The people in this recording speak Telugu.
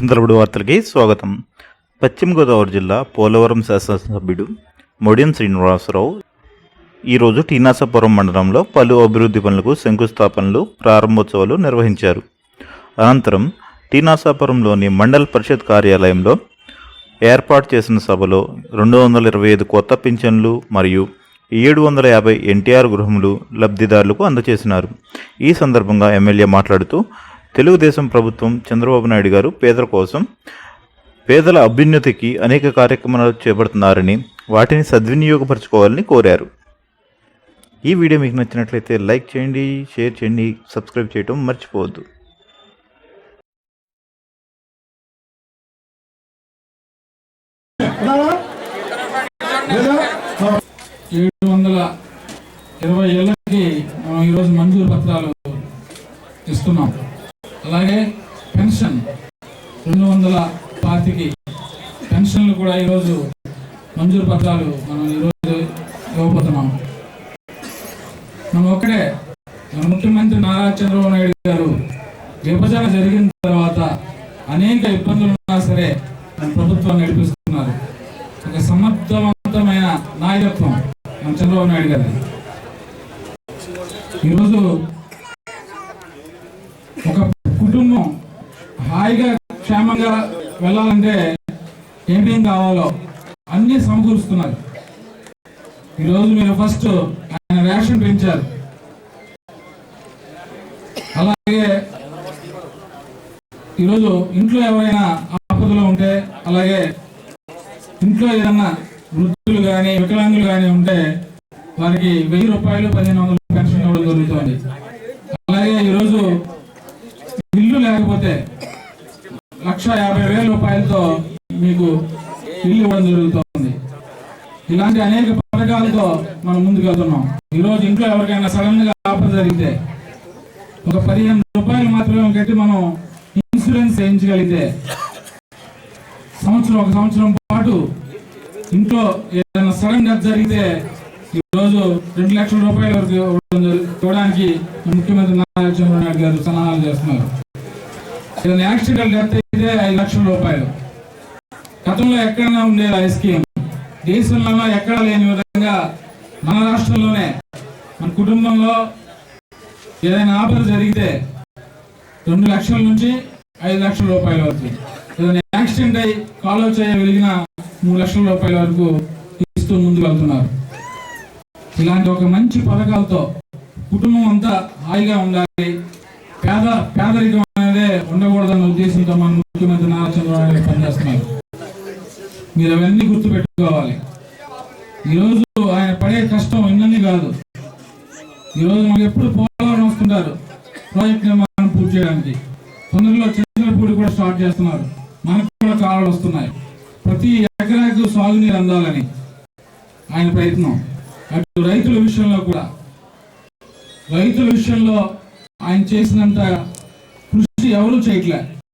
చింతలపూడి వార్తలకి స్వాగతం. పశ్చిమ గోదావరి జిల్లా పోలవరం శాసనసభ్యుడు మొడియం శ్రీనివాసరావు ఈరోజు టీనాసపురం మండలంలో పలు అభివృద్ధి పనులకు శంకుస్థాపనలు ప్రారంభోత్సవాలు నిర్వహించారు. అనంతరం టీనాసాపురంలోని మండల పరిషత్ కార్యాలయంలో ఏర్పాటు చేసిన సభలో రెండు వందల ఇరవై ఐదు కొత్త పింఛన్లు మరియు ఏడు వందల యాభై ఎన్టీఆర్ గృహములు లబ్ధిదారులకు అందజేసినారు. ఈ సందర్భంగా ఎమ్మెల్యే మాట్లాడుతూ తెలుగుదేశం ప్రభుత్వం చంద్రబాబు నాయుడు గారు పేదల కోసం పేదల అభ్యున్నతికి అనేక కార్యక్రమాలు చేపడుతున్నారని వాటిని సద్వినియోగపరచుకోవాలని కోరారు. ఈ వీడియో మీకు నచ్చినట్లయితే లైక్ చేయండి షేర్ చేయండి సబ్స్క్రైబ్ చేయడం మర్చిపోవద్దు. ఏడు వందల ఇరవై ఏళ్ళకి మనం ఈరోజు మంజూరు పత్రాలు ఇస్తున్నాం. అలాగే పెన్షన్. రెండు వందల పాతికి పెన్షన్లు కూడా ఈరోజు మంజూరు పత్రాలు మనం ఈరోజు ఇవ్వబోతున్నాం. మనం ఒక్కడే మన ముఖ్యమంత్రి నారా చంద్రబాబు నాయుడు గారు విభజన జరిగిన తర్వాత అనేక ఇబ్బందులు ఉన్నా సరే ప్రభుత్వం నడిపిస్తున్నారు. ఒక సమర్థవంతమైన నాయకత్వం మన చంద్రబాబు నాయుడు గారి ఈరోజు కుటుంబం హాయిగా క్షేమంగా వెళ్ళాలంటే ఏమేం కావాలో అన్ని సమకూరుస్తున్నారు. ఈరోజు మీరు ఫస్ట్ ఆయన రేషన్ పెంచారు. అలాగే ఈరోజు ఇంట్లో ఎవరైనా ఆపదలో ఉంటే అలాగే ఇంట్లో ఏదన్నా వృద్ధులు కానీ వికలాంగులు కానీ ఉంటే వారికి వెయ్యి రూపాయలు పదిహేను వందలు పెన్షన్ ఇవ్వడం జరుగుతుంది. అలాగే ఈరోజు ఇల్లు లేకపోతే లక్ష యాభై వేల రూపాయలతో మీకు ఇల్లు ఇవ్వడం జరుగుతుంది. ఇలాంటి అనేక పథకాలతో మనం ముందుకెళ్తున్నాం. ఈరోజు ఇంట్లో ఎవరికైనా సడన్గా ఆపద జరిగితే ఒక పదిహేను రూపాయలు మాత్రమే కట్టి మనం ఇన్సూరెన్స్ చేయించగలిగితే సంవత్సరం ఒక సంవత్సరం పాటు ఇంట్లో ఏదైనా సడన్ డెత్ జరిగితే ఈ రోజు రెండు లక్షల రూపాయల వరకు ఇవ్వడానికి ముఖ్యమంత్రి నారా చంద్రబాబు నాయుడు గారు సన్నాహాలు చేస్తున్నారు. ఏదైనా యాక్సిడెంట్ డెత్ అయితే ఐదు లక్షల రూపాయలు. గతంలో ఎక్కడైనా ఉండేది ఐ స్కీమ్. దేశంలో ఎక్కడ లేని విధంగా మన రాష్ట్రంలోనే మన కుటుంబంలో ఏదైనా ఆపద జరిగితే రెండు లక్షల నుంచి ఐదు లక్షల రూపాయల వరకు. ఏదైనా యాక్సిడెంట్ అయి కాలో చేయగలిగిన మూడు లక్షల రూపాయల వరకు ఇస్తూ ముందుకు వెళ్తున్నారు. ఇలాంటి ఒక మంచి పథకాలతో కుటుంబం అంతా హాయిగా ఉండాలి. పేద పేదరికం అనేది ఉండకూడదన్న ఉద్దేశంతో మన ముఖ్యమంత్రి నారా చంద్రబాబు నాయుడు పనిచేస్తున్నారు. మీరు అవన్నీ గుర్తు పెట్టుకోవాలి ఈరోజు ఆయన పడే కష్టం ఇన్నన్ని కాదు. ఈరోజు మనకు ఎప్పుడు పోలవరం వస్తుంటారు. ప్రాజెక్ట్ నిర్మాణం పూర్తి చేయడానికి. తొందరలో చంద్రపూడి కూడా స్టార్ట్ చేస్తున్నారు. మనకు కూడా కాలాలు వస్తున్నాయి. ప్రతి ఎకరాకు సాగునీరు అందాలని ఆయన ప్రయత్నం. అటు రైతుల విషయంలో కూడా. రైతుల విషయంలో ఆయన చేసినంత కృషి ఎవరూ చేయట్లేదు